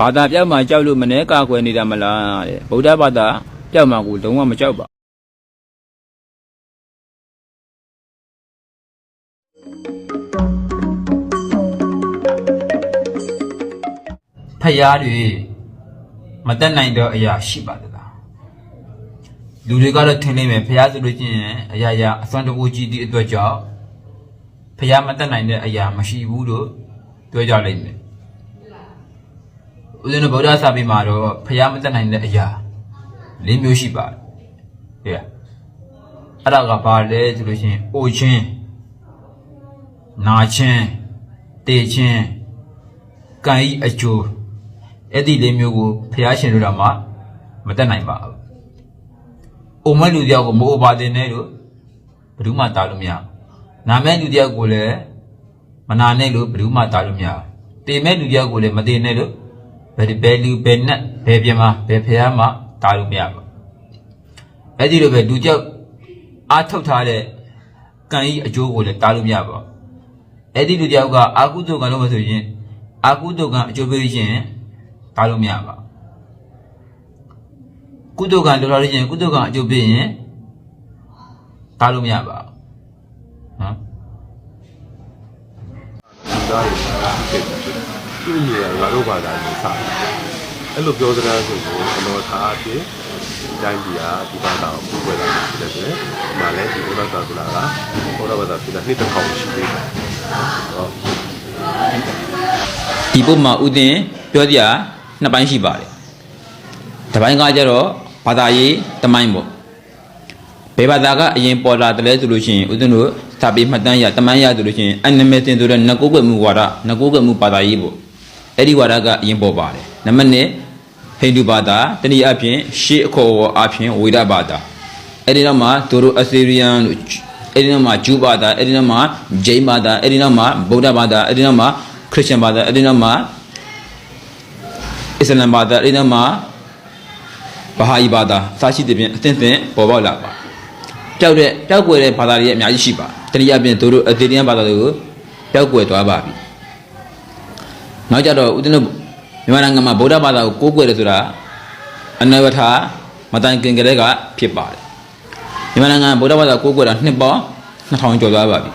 ဘာသာပြောက်မှကြောက်လို့မနေကာကွယ်နေတာမလားတဲ့ဗုဒ္ဓဘာသာပြောက်မှကိုလုံးဝမကြောက်ပါဖယားတွေမတက်နိုင်တော့အရာရှိပါသလားလူတွေကတော့ထင်နေမယ်ဖယားဆိုလို့ချင်းရင်အရာရာအစွမ်းတကူကြီးသည့်အတွက်ကြောင့်ဖယားမတက်နိုင်တဲ့အရာမရှိဘူးလို့ပြောကြလိမ့်မယ် ဦးဇင်းတို့ဗုဒ္ဓစာပေမှာတော့ဖယားမတက်နိုင်တဲ့အရာ၄မျိုးရှိပါတယ်ဟဲ့အဲ့ဒါကဘာလဲဆိုလို့ချင်းအိုချင်းနာချင်းတေချင်းကံဤအကျိုးအဲ့ဒီလေးမျိုးကိုဖျားရှင်တို့တော့မှမတက်နိုင်ပါဘူး။အိုမဲ့လူတယောက်ကိုမိုးပါတင်နေလို့ဘယ်သူမှတားလို့မရဘူး။နာမဲ့လူတယောက်ကိုလည်းမနာနဲ့လို့ဘယ်သူမှတားလို့မရဘူး။တင်မဲ့လူတယောက်ကိုလည်းမတင်နဲ့လို့ ဘယ်ဒီဘယ်လူဘယ်နဲ့ဘယ်ပြင်မှာဘယ်ဖျားမှတားလို့မရဘူး။အဲ့ဒီလိုပဲလူတယောက်အားထုတ်ထားတဲ့ကံဤအကျိုးကိုလည်းတားလို့မရပါဘူး။အဲ့ဒီလူတယောက်ကအာကုသိုလ်ကလုပ်မှဆိုရင်အာကုသိုလ်ကအကျိုးပေးခြင်းတားလို့မရပါဘူးကုသိုလ်ကလိုလာလို့ရှိရင်ကုသိုလ်ကအကျိုးပေးရင်တားလို့မရပါဘူးနော်ဒီ သားတွေဖြစ်တယ်သူ့ညီကငါတို့ဘာသာရေးစားတယ်အဲ့လိုပြောစကားဆိုကိုအလောထားအဖြစ်ဒီတိုင်းပြည်ဟာဒီဘာသာကိုပူပွဲလာဖြစ်တယ်ဆိုရင်ဒီမှာလည်းဒီဘုရားသာသနာကဘုရားဘာသာဖြစ်တဲ့နှစ်တစ်ခေါက်ရှိသေးတယ်ဟောဒီပုဒ်မှာဥတင်ပြောကြနှစ်ပိုင်းရှိပါတယ်တစ်ပိုင်းကကြတော့ဘာသာရေးတမိုင်းပေါ့ဘယ်ဘာသာကအရင်ပေါ်လာတယ်လဲဆိုလို့ရှိရင်ဥတင်တို့စာပေမှတ်တမ်းရတမိုင်းရဆိုလို့ရှိရင်အနမေတင်ဆိုတဲ့နကုတ်ကွယ်မှုဝါဒနကုတ်ကွယ်မှုဘာသာရေးပေါ့ အဲ့ဒီဝါဒကအရင်ပေါ်ပါတယ်နံပါတ်1ဟိန္ဒူဘာသာတနည်းအားဖြင့်ရှေးအခေါ်အဖြစ်ဝေဒဘာသာအဲ့ဒီနောက်မှာသူတို့အစီရီယန်လို့အဲ့ဒီနောက်မှာဂျူးဘာသာအဲ့ဒီနောက်မှာဂျိန်းဘာသာအဲ့ဒီနောက်မှာဗုဒ္ဓဘာသာအဲ့ဒီနောက်မှာခရစ်ယာန်ဘာသာအဲ့ဒီနောက်မှာအစ္စလမ်ဘာသာအဲ့ဒီနောက်မှာဘာဟာယီဘာသာစရှိတဲ့ပြင်အသင့်သင့်ပေါ်ပေါက်လာပါပျောက်တဲ့ပျောက်ကွယ်တဲ့ဘာသာတွေအများကြီးရှိပါတနည်းအားဖြင့်သူတို့အသေးသေးဘာသာတွေကိုပျောက်ကွယ်သွားပါပြီ နောက်ကြတော့ဦးဇင်းတို့မြန်မာနိုင်ငံမှာဗုဒ္ဓဘာသာကိုကိုးကွယ်တယ်ဆိုတာအနဝထာမတိုင်ခင်ကလေးကဖြစ်ပါတယ်မြန်မာနိုင်ငံဗုဒ္ဓဘာသာကိုးကွယ်တာနှစ်ပေါင်း2000ကျော်သွားပါပြီ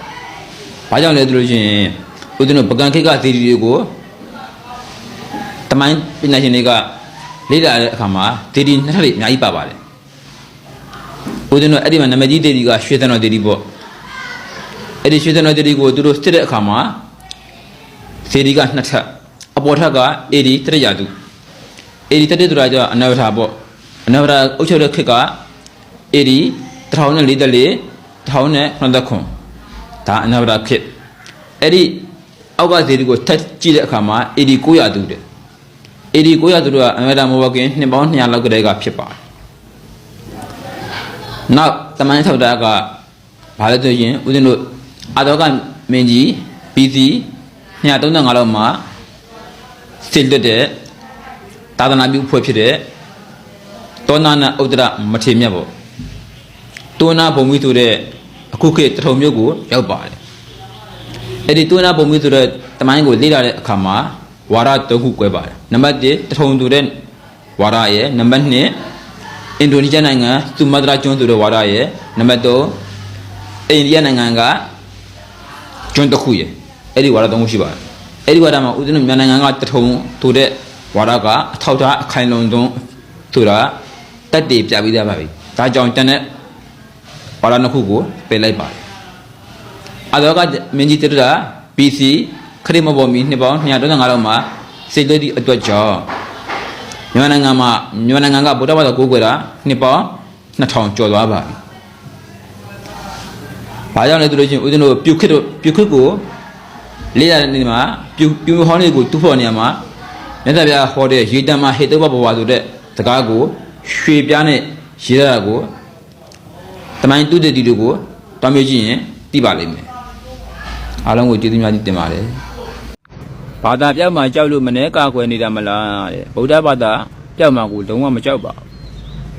ဘာကြောင့်လဲဆိုလို့ရှိရင်ဦးဇင်းတို့ပကံခိတ်ကသီရီတွေကိုတမိုင်းပညာရှင်တွေကလေ့လာတဲ့အခါမှာသီရီနှစ်ထပ်တွေအများကြီးပါပါတယ်ဦးဇင်းတို့အဲ့ဒီမှာနာမည်ကြီးသီရီကရွှေသံတော်သီရီပေါ့အဲ့ဒီရွှေသံတော်သီရီကိုသူတို့စစ်တဲ့အခါမှာသီရီကနှစ်ထပ် အပေါ်ထပ်ကအေဒီတရရတုအေဒီတရတူရာကျအနဝထာပေါ့အနဝထာအုပ်ချုပ်တဲ့ခေတ်ကအေဒီ1044 1089ဒါအနဝထာခေတ်အဲ့ဒီအောက်ကသီရီကိုထပ်ကြည့်တဲ့အခါမှာအေဒီ900တုတဲ့ AD 900သူတို့ကအမေရိကန်မောဘကင်နှစ်ပေါင်း200လောက်ကတည်းကဖြစ်ပါတယ်။နောက်တမန်ထောက်တာကဘာလဲဆိုရင်ဦးဇင်းတို့အာတော်ကမင်းကြီး BC 235လောက်မှာ စစ်လွတ်တဲ့သာသနာပြုဖွဲ့ဖြစ်တဲ့တောနာနာဥဒ္ဒရမထေမြတ်ပေါ့။တောနာဘုံမီဆိုတဲ့အခုခေတ်တထုံမြို့ကိုရောက်ပါတယ်။အဲ့ဒီတောနာဘုံမီဆိုတဲ့တမိုင်းကိုလေ့လာတဲ့အခါမှာဝါရတခုကွဲပါတယ်နံပါတ်1တထုံသူတဲ့ဝါရရဲ့နံပါတ်2အင်ဒိုနီးရှားနိုင်ငံသူမဒရာကျွန်းသူတဲ့ဝါရရဲ့နံပါတ်3အိန္ဒိယနိုင်ငံကကျွန်းတစ်ခုရဲ့အဲ့ဒီဝါရသုံးခုရှိပါတယ် အဲ့ဒီဝါရမှာဦးဇင်းတို့မြန်မာနိုင်ငံကတထုံသူတဲ့ဝါရကအထောက်ထားအခိုင်လုံဆုံးဆိုတာတက်တည်ပြပြီးသားပါပြီဒါကြောင့်တန်တဲ့ဝါရနှစ်ခုကိုပယ်လိုက်ပါတယ်အတော့ကမင်းကြီးတရတာ BC ခရစ်မဘော်မီနှစ်ပေါင်း235လောက်မှာစိတ်သွေးသည့်အတွက်ကြောင့်မြန်မာနိုင်ငံမှာမြန်မာနိုင်ငံကဗုဒ္ဓဘာသာကိုးကွယ်တာနှစ်ပေါင်း2000ကျော်သွားပါပြီ။ဘာကြောင့်လဲဆိုလို့ချင်းဦးဇင်းတို့ပြုခစ်တို့ပြုခစ်ကို လေးရတဲ့နေ့မှာပြုပြုဟောင်းလေးကိုတူဖို့နေရာမှာမြတ်စွာဘုရားဟောတဲ့ရေတံမှာဟေတုဘဘဝဆိုတဲ့စကားကိုရွှေပြားနဲ့ရေးရတာကိုတမိုင်းတုတ္တိတို့ကိုတွားမြကြည့်ရင်သိပါလိမ့်မယ်။အားလုံးကိုကျေးဇူးများကြီးတင်ပါတယ်။ဘာသာပြောက်မှကြောက်လို့မနေကာကွယ်နေတာမလားတဲ့။ဗုဒ္ဓဘာသာပြောက်မှကိုလုံးဝမကြောက်ပါဘူး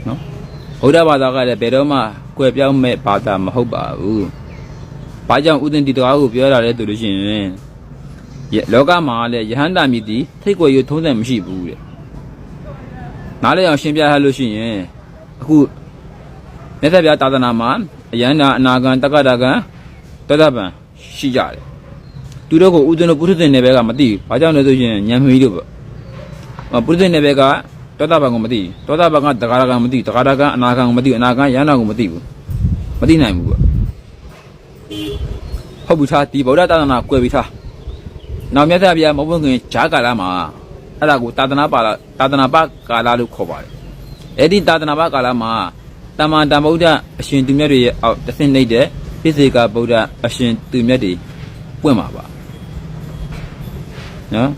။နော်။ဗုဒ္ဓဘာသာကလည်းဘယ်တော့မှကွယ်ပြောင်းမဲ့ဘာသာမဟုတ်ပါဘူး။ ဘာကြောင့်ဥဒင်တီတကားကိုပြောရတာလဲဆိုလို့ရှိရင်ယလောကမှာလည်းယဟန္တာမြစ်တီထိတ်ကွယ်ရထုံးတဲ့မရှိဘူးတဲ့နားလည်အောင်ရှင်းပြရလို့ရှိရင်အခုမြတ်စွာဘုရားသာသနာမှာအယန္တာအနာဂံတက္ကတာကံတောတပံရှိကြတယ်သူတို့ကိုဥဒ္ဒနပုထုဇဉ်နယ်ဘက်ကမသိဘူးဘာကြောင့်လဲဆိုရင်ဉာဏ်မီတို့ပေါ့အပုထုဇဉ်နယ်ဘက်ကတောတပံကိုမသိဘူးတောတပံကတက္ကတာကံမသိဘူးတက္ကတာကံအနာဂံကိုမသိဘူးအနာဂံယန္တာကိုမသိဘူးမသိနိုင်ဘူးပေါ့ ဟုတ်ဘူးသားဒီဗုဒ္ဓသာသနာကွယ်ပြီးသားနောက်မြတ်စွာဘုရားမဟုတ်ခင်ဂျာကာလမှာအဲ့ဒါကိုတာသနာပါလာတာသနာပကာလလို့ခေါ်ပါတယ်အဲ့ဒီတာသနာပကာလမှာတမန်တမ္ဗုဒ္ဓအရှင်သူမြတ်တွေရဲ့အောက်တစ်ဆင့်နေတဲ့ပိစေကဗုဒ္ဓအရှင်သူမြတ်တွေပွင့်မှာပါနော်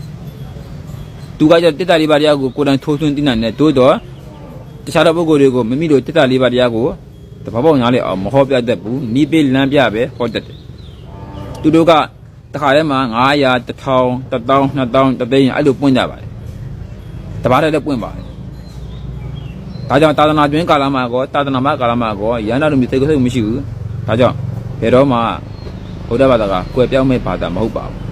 သူကကြတက်တာလေးပါးတရားကိုကိုယ်တိုင်ထိုးထွင်းသိနိုင်တဲ့တိုးတော့တခြားသောပုဂ္ဂိုလ်တွေကိုမိမိတို့တက်တာလေးပါးတရားကိုတဘာပေါက်ညားလေအောင်မဟောပြတတ်ဘူးနီးပေးလမ်းပြပဲဟောတတ်တယ် သူတို့ကတခါတည်းမှာ900 1000 1000 2000 3000အဲ့လိုပွင့်ကြပါတယ်တပါးတည်းလည်းပွင့်ပါတယ်ဒါကြောင့်သာသနာတွင်ကာလမှာကောသာသနာမကာလမှာကောရဟန္တာတို့မျိုးစိတ်ကိုစိတ်မရှိဘူးဒါကြောင့်ဘယ်တော့မှဘုရားဘာသာကကွယ်ပြောင်းမဲ့ဘာသာမဟုတ်ပါဘူး